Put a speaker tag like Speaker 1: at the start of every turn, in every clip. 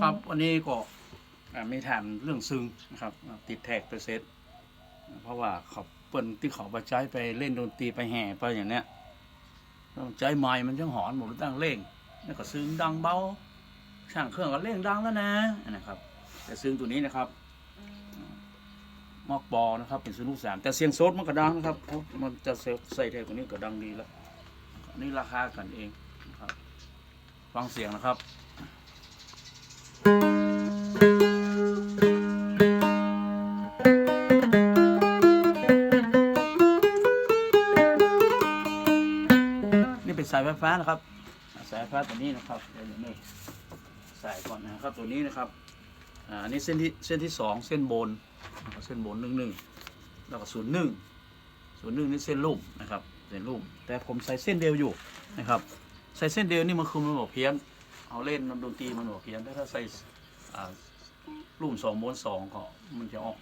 Speaker 1: ครับวันนี้ก็อ่าไม่ถามเรื่องซึ้งนะครับอ่าติดแท็กไปเซตเพราะว่าเขาเปิ้นที่เขาไปใช้ไปเล่นดนตรีไปแห่ไปอย่างเนี้ยต้องใจไม้มันจังหอนหมดตั้งเร่งแล้วก็ซึ้งดังเบาช่างเครื่องก็เร่งดังแล้วนะนะครับ แต่ซึ้งตัวนี้นะครับมอกปอนะครับ เป็นซึ้งลูกสามแต่เสียงโซดมันก็ดังนะครับเพราะมันจะใส่แท็กตัวนี้ก็ดังดีแล้วอันนี่ราคากันเองนะครับ ฟังเสียงนะครับ สายไฟฟ้านะครับ สายไฟฟ้าตัวนี้นะครับเดี๋ยวนี่ใส่ก่อนนะครับตัวนี้นะครับอ่าอันนี้เส้นที่เส้นที่สองเส้นบนเส้นบนหนึ่งหนึ่งแล้วก็ศูนย์หนึ่งศูนย์หนึ่งนี่เส้นลูกนะครับเส้นลูกแต่ผมใส่เส้นเดียวอยู่นะครับ ใส่เส้นเดียวนี่มันคือมันบอกเพี้ยนเอาเล่นดนตรีมันบอกเพี้ยนแต่ถ้าใส่อ่าลูกสองบนสองก็มันจะออก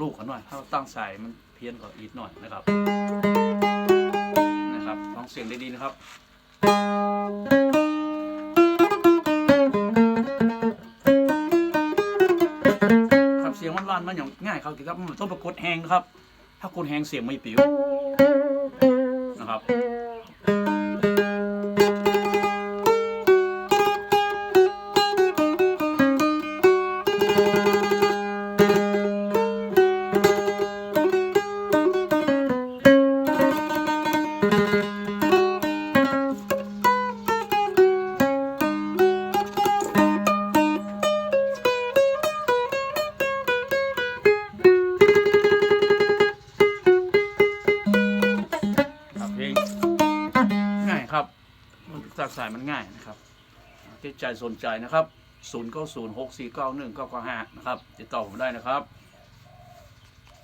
Speaker 1: ลูกกันหน่อยถ้าตั้งใส่มันเพี้ยนก็อีกหน่อยนะครับ เสียงดีๆนะครับ ครับเสียงมันลั่นมันอย่างง่ายครับครับมันต้องประกดแหงนะครับ ถ้ากดแหงเสียงไม่ปิวนะครับ มันจากสายมันง่ายนะครับที่ใจสนใจนะครับ 0 9 0 6 4 9 1 9 9 5 นะครับ ติดต่อผมได้นะครับ